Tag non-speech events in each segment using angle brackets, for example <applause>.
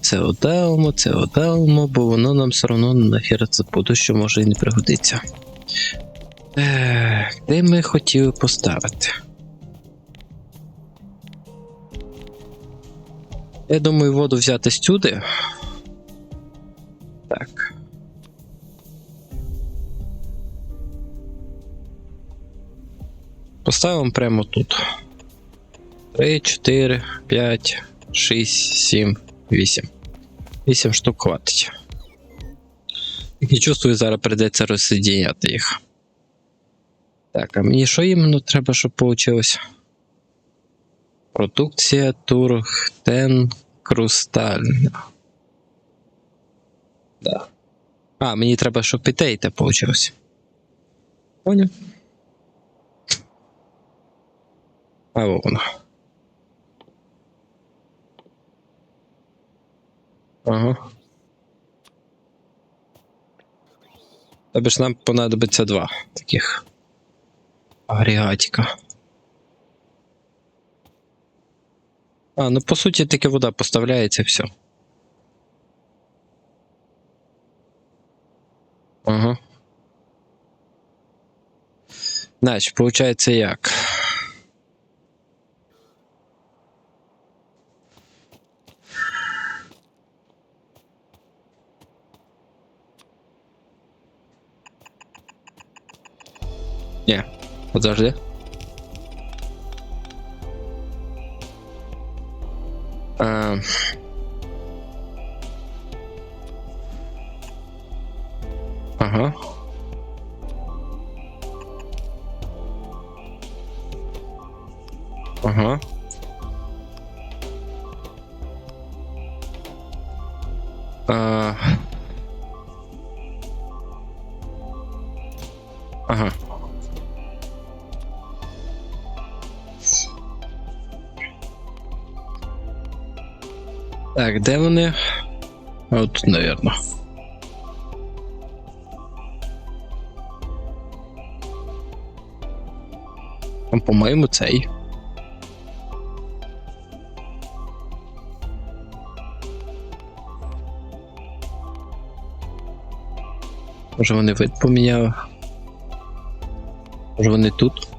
Це одаємо, це одаємо, бо воно нам все одно нахер це буде, що може і не пригодиться. Ех, де ми хотіли поставити? Я думаю, воду взяти сюди. Так. Поставимо прямо тут. 3, 4, 5, 6, 7, 8. 8 штук хватить. І чувствую, зараз прийдеться розсоединяти їх. Так, а мені що іменно треба, щоб вийшло? Продукція Турхтен Крустальна. Да. А, мені треба, щоб питейте вийшло. Поняв? А воно. Ага. Тобі ж нам понадобиться два таких агрегатика. А, ну по суті тільки вода поставляється все. Ага. Значить, виходить як? Ні, от завжди. Ага. Так, де вони? От тут, навірно. Там, по-моєму, цей. Може вони вид поміняли? Може вони тут?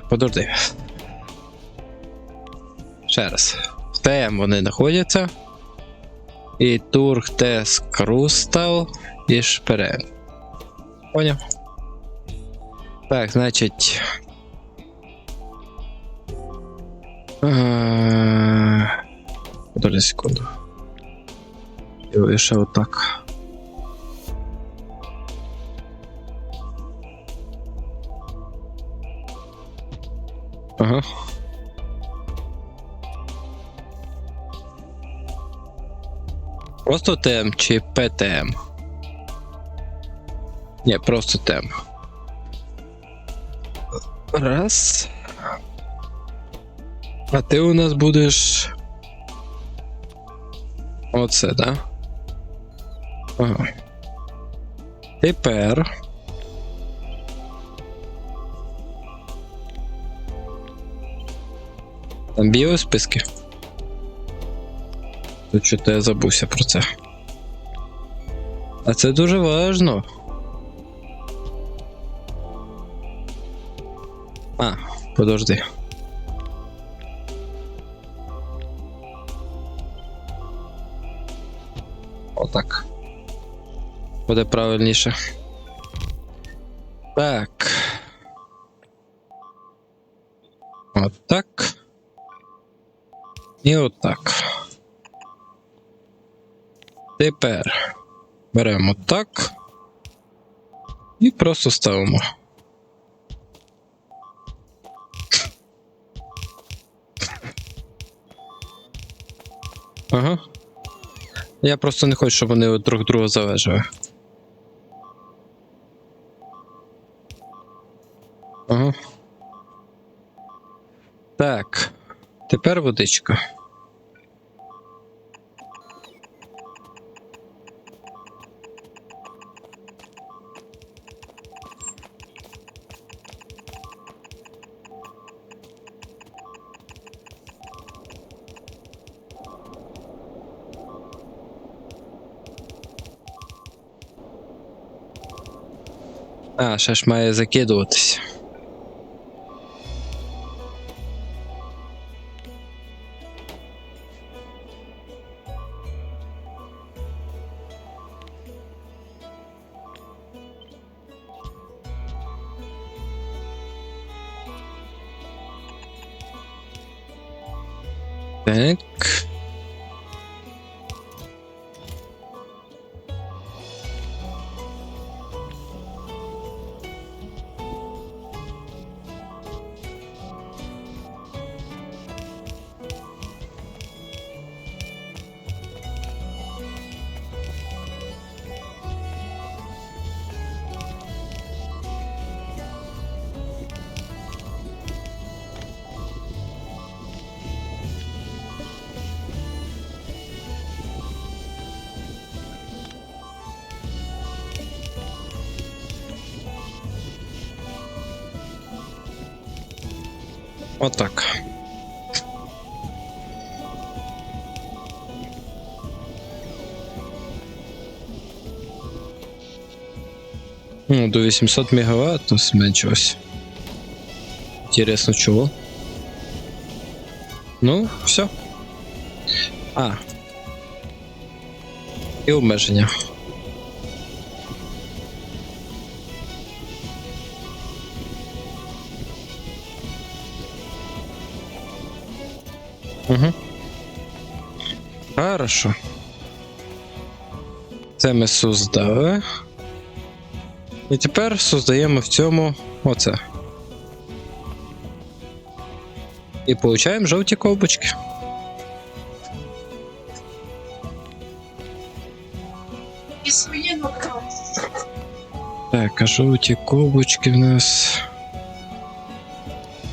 Так, подожди. Ще раз. В ТМ вони знаходяться. І Тург Тес Крустал і Шперен. Поняв? Так, значить. Подожди секунду. І ще отак. Ага. Просто ТМ чи ПТМ? Ні, просто ТМ. Раз. А ти у нас будеш. Оце, да? Ага. Тепер. Там біосписки. Тут що-то я забувся про це. А це дуже важно. А, подожди. Отак. Буде правильніше. Так. Отак. І отак. Тепер беремо так. І просто ставимо. Ага. Я просто не хочу, щоб вони друг друга залежали. тепер водичка. А, ще ж має закидуватись. Отак. Ну, до 800 мегаватт зменшилось. Интересно, чего? Ну, все. А. І обмеження. Угу. Хорошо. Це ми создали. І тепер создаємо в цьому оце. І получаємо жовті ковбочки. І. Так, а жовті ковбочки в нас.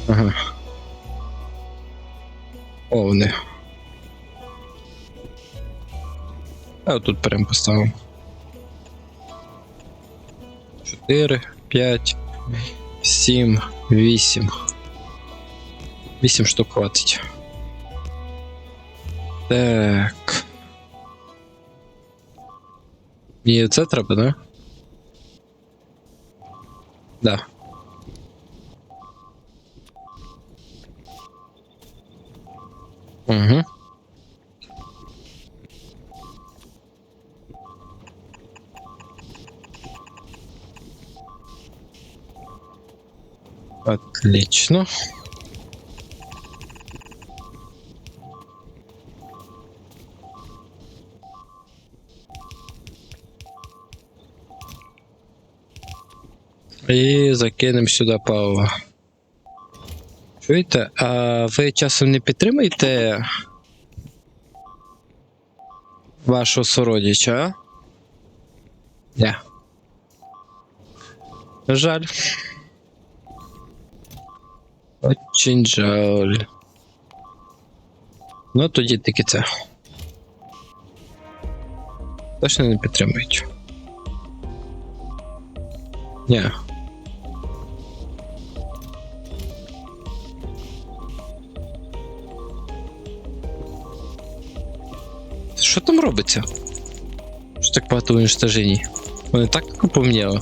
Ага. О, вони. А тут прям поставимо. 4, 5, 7, 8. 8 штук хватить. Так. Мені це треба, да? Да. Отлично. І закинемо сюди паливо. Чуєте, а ви часом не підтримуєте вашого сородича, а? Ні. Жаль. Очень жаль. Ну, тоді тільки це. Точно не підтримують. Ні. Що там робиться? Що так багато уничтожений? Вони так помніло.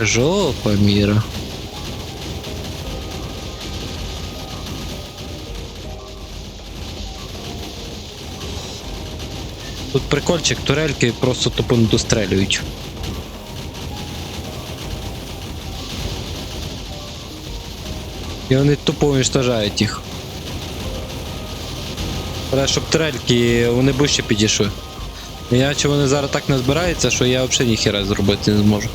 Жопа мира. Тут прикольчик, турельки просто тупо не дострелюють. І вони тупо уничтожають їх. Треба, щоб турельки вони ближче підійшли. Іначе вони зараз так не збираються, що я взагалі ніхера зробити не зможу.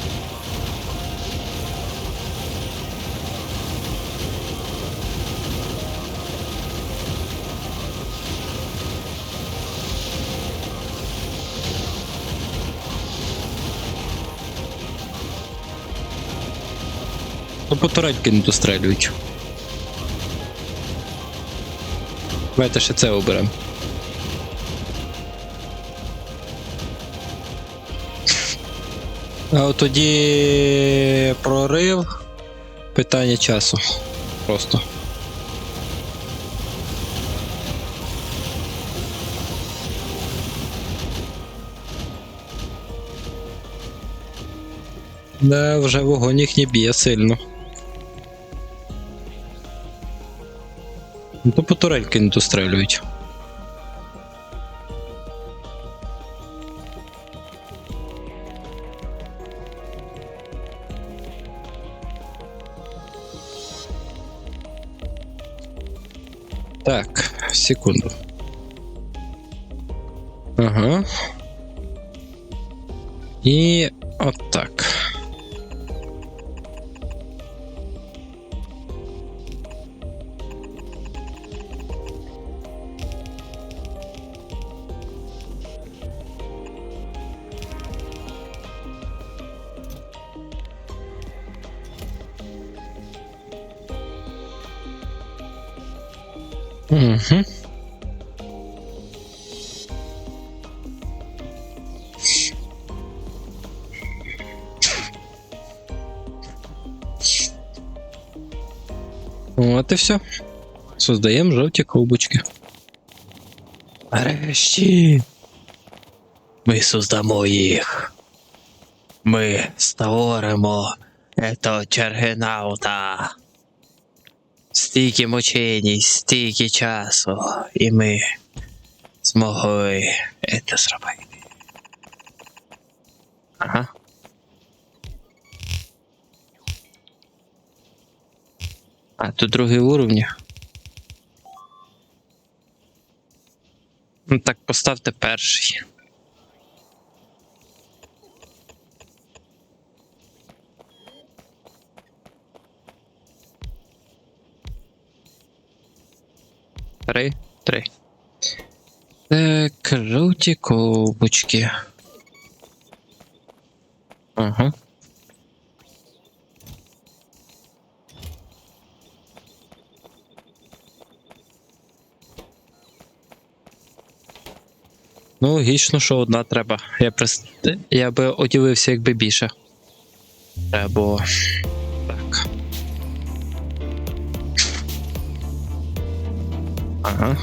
по турельки не дострелюють. Давайте ще це оберемо. А тоді прорив. Питання часу. Просто. Да, вже вогонь їхній б'є сильно. Ну то по турельки не дострелюють. Так, секунду. Ага. І от так. От все. Создаємо жовті ковбочки. Нарешті. Ми создамо їх. Ми створимо ето чергенаута. Стільки мучень, стільки часу, і ми змогли це зробити. Ага. А, тут другий уровень. Ну так поставте перший. Три, три. Так, жовті ковбочки. Ага. Ну, логічно, що одна треба. Я прис... я би оділився, якби більше. Треба. Так. Ага.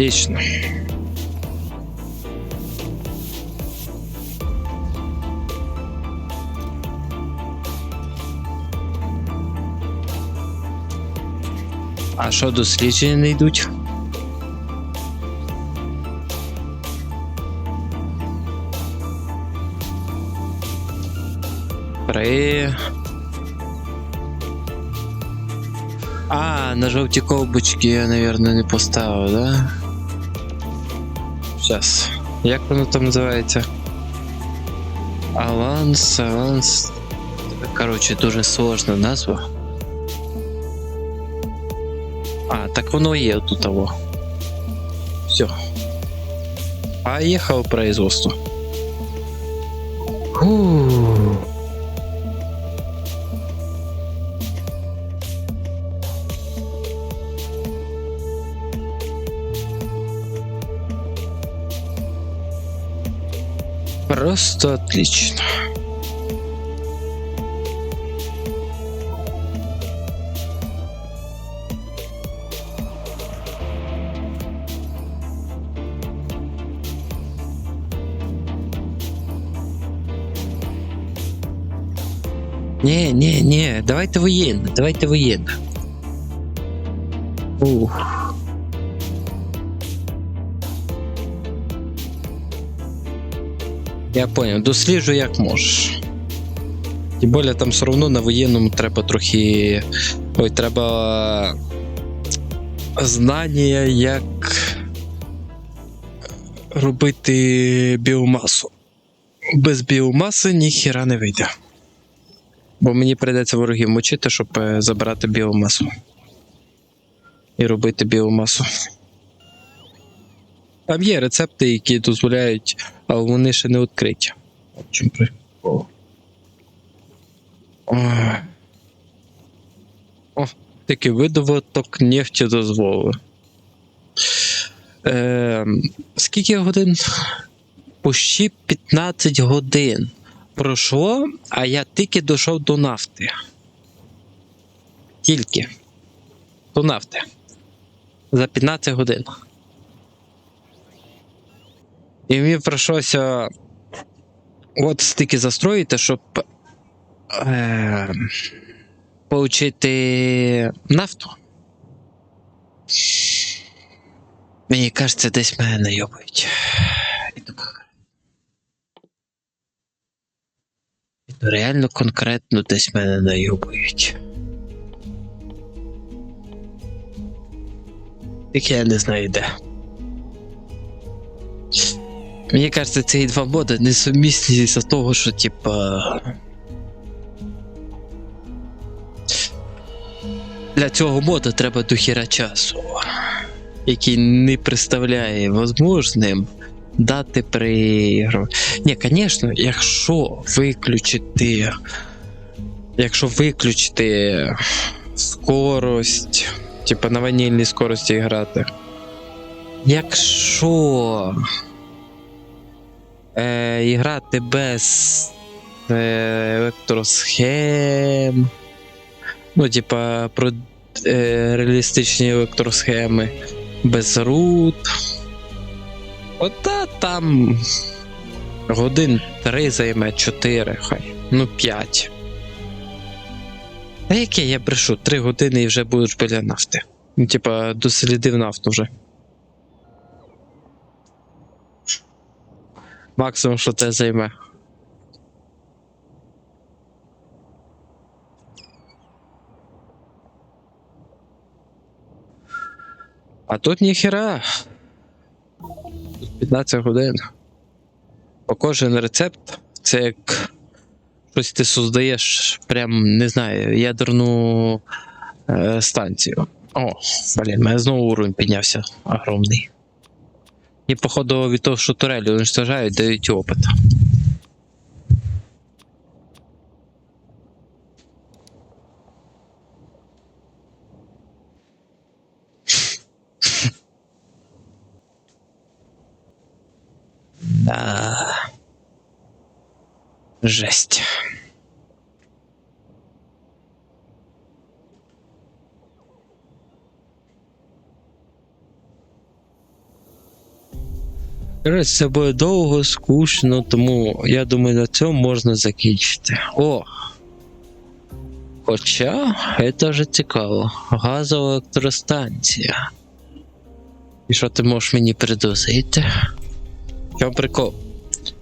Отлично. А що дослідження не йдуть? Три. А, на жовті ковбочки я, наверное, не поставив, да? Сейчас. Як воно там називається? Аванс, аванс. Короче, дуже сложна назва. А, так воно є тут того. Все. Поехал производство. Фу. Просто отлично. Не, не, не, давайте воєнне, давайте воєнне. Ух. Я понял, досліджуй як можеш. Тим більше там все одно на воєнному треба трохи. Ой, треба знання, як робити біомасу. Без біомаси ніхіра не вийде. Бо мені прийдеться ворогів мочити, щоб е, забирати біомасу. І робити біомасу. Там є рецепти, які дозволяють, але вони ще не відкриті. Чому прикол. О, такий видобуток нефті дозволив. Е, скільки годин? Пущі 15 годин пройшло, а я тільки дійшов до нафти. Тільки. До нафти. За 15 годин. І мені прийшлося от стільки застроїти, щоб е, получити нафту. Мені кажеться, десь мене то реально конкретно десь мене найобують. Тільки я не знаю де. Мені кажеться, ці два моди несумісні з того, що типа. Для цього моду треба дохіра часу, який не представляє возможним дати при. Ні, звісно, якщо виключити. Якщо виключити скорость, типа на ванільній скорості грати. Якщо е, грати без е, електросхем, ну, типа, про е, реалістичні електросхеми без рут. Ота там годин 3 займе 4, хай. Ну 5. А яке я брешу? 3 години і вже будеш біля нафти. Ну, типа, дослідив нафту вже. Максимум, що те займе. А тут ніхера. Тут 15 годин. По кожен рецепт це як щось ти создаєш, прям не знаю, ядерну е, станцію. О, блін, мене знову уровень піднявся огромний. І, походу, від того, що турелі уничтожають, дають опит. <laughs> Да. Жесть. Це буде довго, скучно, тому я думаю, на цьому можна закінчити. О! Хоча, це вже цікаво. Газова електростанція. І що ти можеш мені придусити? В чому прикол?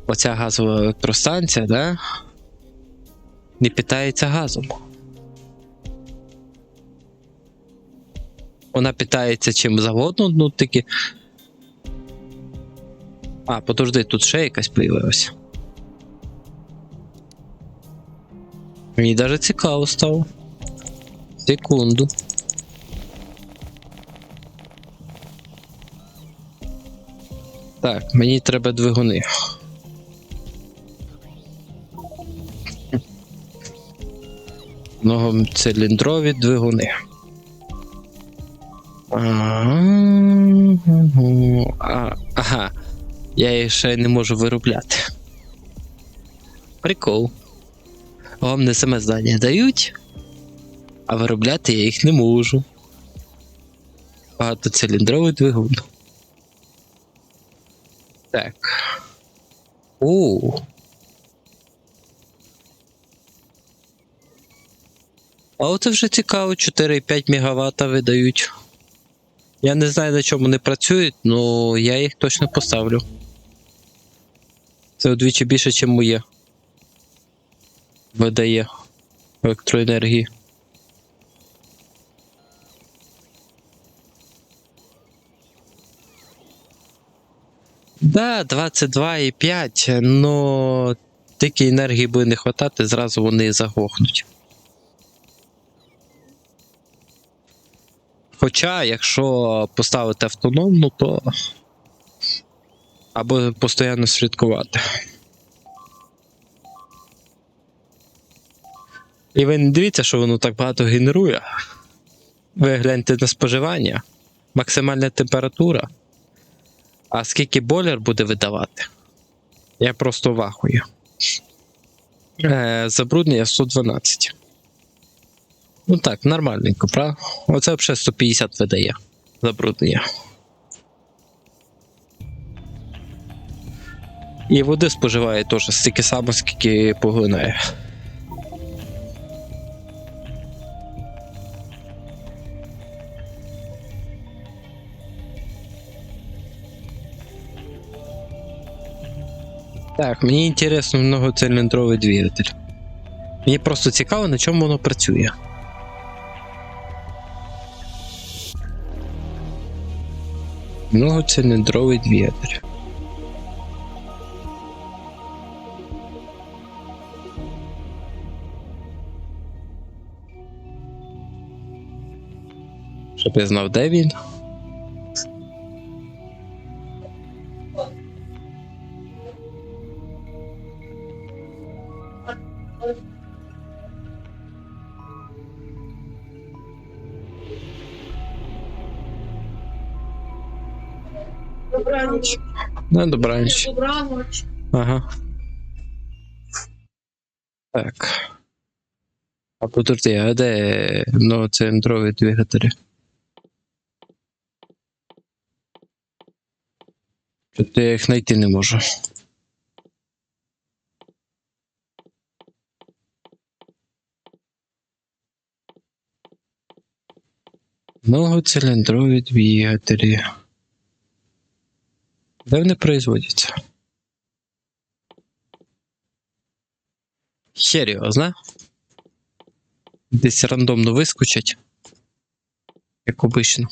Оця газова електростанція, да? Не питається газом. Вона питається чим завгодно, ну таки. А, подожди, тут ще якась появилась. Мені даже цікаво стало. Секунду. Так, мені треба двигуни. Многоциліндрові двигуни. А, ага. Я їх ще не можу виробляти. Прикол. Вам не саме здання дають, а виробляти я їх не можу. Багатоциліндровий двигун. Так. У. А от це вже цікаво, 4,5 МВт видають. Я не знаю, на чому вони працюють, але я їх точно поставлю. Це вдвічі більше, ніж моє. Видає електроенергії. Да, 22,5, но тільки енергії буде не хватати, зразу вони заглохнуть. Хоча, якщо поставити автономну, то або постійно слідкувати. І ви не дивіться, що воно так багато генерує. Ви гляньте на споживання, максимальна температура А скільки бойлер буде видавати? Я просто вахую. Е, забруднення 112. Ну так, нормальненько, правда? Оце взагалі 150 видає забруднення. І води споживає теж стільки само, скільки поглинає. Так, мені інтересно многоциліндровий двигатель. Мені просто цікаво, на чому воно працює. Многоциліндровий двигатель. Щоб я знав, де він. Добраніч. На добраніч. Добраніч. Ага. Так. А подожди, а де многоциліндрові двигателі? Чого я їх знайти не можу. Многоциліндрові двигателі. Де вони производяться? Серйозно? Десь рандомно вискочать. Як обично.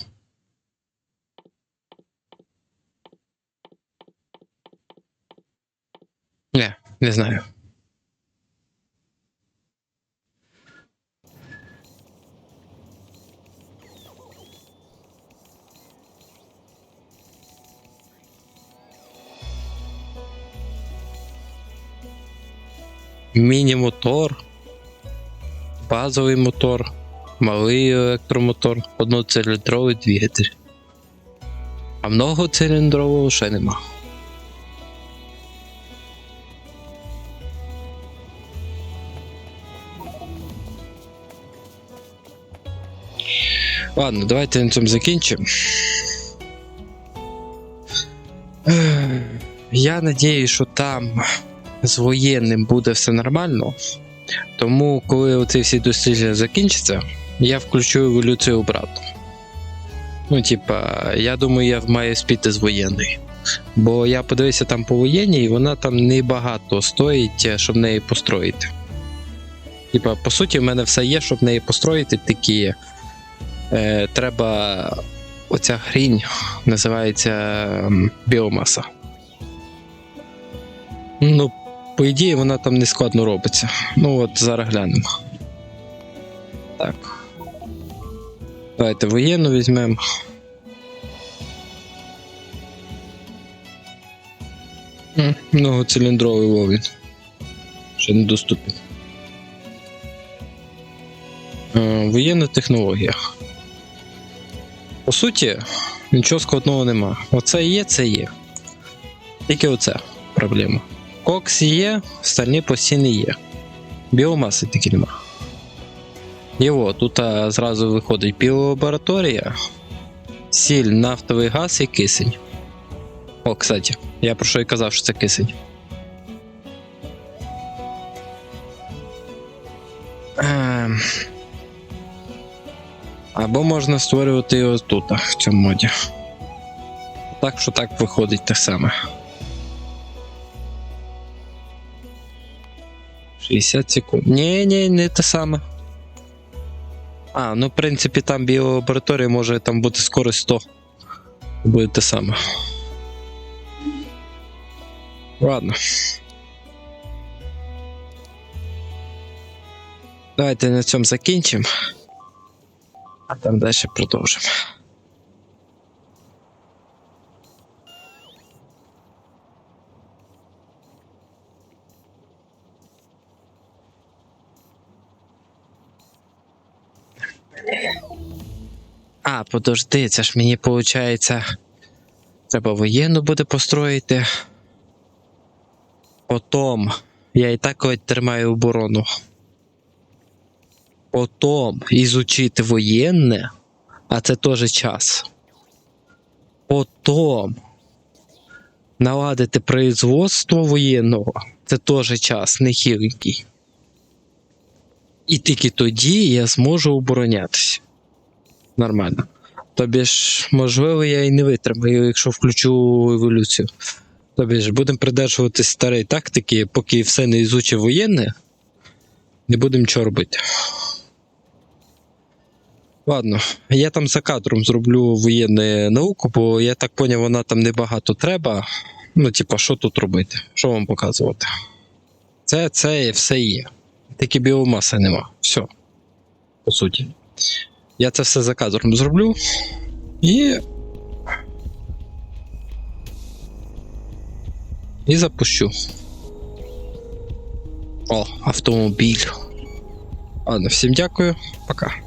Не, знаю. Міні-мотор, базовий мотор, малий електромотор, одноциліндровий двигатель. А многоциліндрового ще нема. Ладно, давайте на цьому закінчимо. Я надіюсь, що там з воєнним буде все нормально. Тому, коли оці всі дослідження закінчаться, я включу еволюцію обратно. Ну, типа, я думаю, я маю спіти з воєнної. Бо я подивився там по воєнній, і вона там небагато стоїть, е, щоб неї построїти. Типа, по суті, в мене все є, щоб неї построїти, такі. Е, треба. Оця хрінь називається ем, біомаса. Ну, по ідеї, вона там не складно робиться. Ну от зараз глянемо. Так. Давайте воєнну візьмемо. Многоциліндровий вовін. Ще недоступний. Е, Воєнна технологія. По суті, нічого складного нема. Оце є, це є. Тільки оце проблема. Кокс є, стальні постійні є. Біомаси таки нема. І от, тут зразу виходить біолабораторія, сіль, нафтовий газ і кисень. О, кстати, я про що і казав, що це кисень. Ем. Або можна створювати його тут, в цьому моді. Так що так виходить те саме. 60 секунд. Ні, ні, не те саме. А, ну, в принципі, там біолабораторія може там бути скорость 100. Буде те саме. Ладно. Давайте на цьому закінчимо. А там далі продовжимо. А, подожди, це ж мені виходить. Треба воєнну буде построїти. Потім. Я і так тримаю оборону. Потім ізучити воєнне, а це теж час. Потім наладити производство воєнного, це теж час, не хиленький. І тільки тоді я зможу оборонятися. Нормально. Тобі ж, можливо, я і не витримаю, якщо включу еволюцію. Тобі ж будемо придержуватись старої тактики, поки все не ізучив воєнне, не будемо нічого робити. Ладно, я там за кадром зроблю воєнну науку, бо я так поняв, вона там небагато треба. Ну, типа, що тут робити? Що вам показувати? Це, це все є. Тільки біомаси нема. Все. По суті. Я це все за кадром зроблю. І. І запущу. О, автомобіль. Ладно, всім дякую. Пока.